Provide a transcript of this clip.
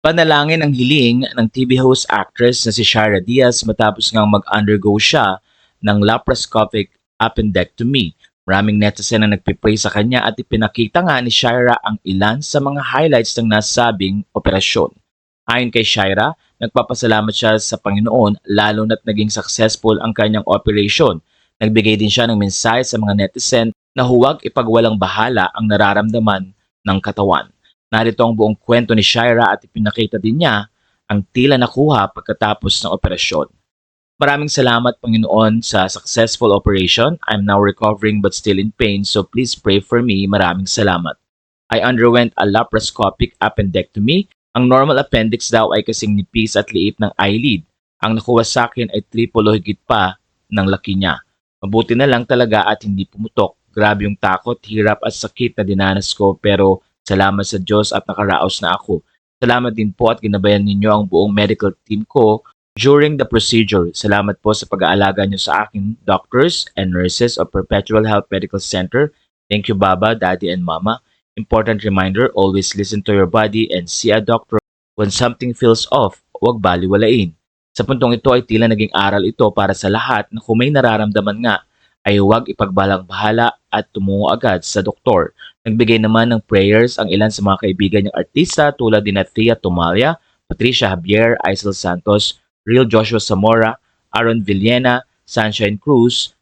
Panalangin ang hiling ng TV host actress na si Shara Diaz matapos ngang mag-undergo siya ng laparoscopic appendectomy. Maraming netizen ang nagpipray sa kanya at ipinakita nga ni Shira ang ilan sa mga highlights ng nasabing operasyon. Ayon kay Shira, nagpapasalamat siya sa Panginoon lalo na't naging successful ang kanyang operation. Nagbigay din siya ng mensahe sa mga netizen na huwag ipagwalang bahala ang nararamdaman ng katawan. Narito ang buong kwento ni Shira at ipinakita din niya ang tila nakuha pagkatapos ng operasyon. Maraming salamat Panginoon sa successful operation. I'm now recovering but still in pain so please pray for me. Maraming salamat. I underwent a laparoscopic appendectomy. Ang normal appendix daw ay kasing nipis at liit ng eyelid. Ang nakuha sa akin ay triple o higit pa ng laki niya. Mabuti na lang talaga at hindi pumutok. Grabe yung takot, hirap at sakit na dinanas ko pero salamat sa Diyos at nakaraos na ako. Salamat din po at ginabayan ninyo ang buong medical team ko during the procedure. Salamat po sa pag-aalaga niyo sa akin, doctors and nurses of Perpetual Health Medical Center. Thank you, Baba, Daddy, and Mama. Important reminder, always listen to your body and see a doctor when something feels off. Huwag baliwalain. Sa puntong ito ay tila naging aral ito para sa lahat na kung may nararamdaman nga ay huwag ipagbalang bahala at tumungo agad sa doktor. Nagbigay naman ng prayers ang ilan sa mga kaibigan niyang artista tulad ni Thea Tomalia, Patricia Javier, Isel Santos, Real Joshua Zamora, Aaron Villena, Sunshine Cruz,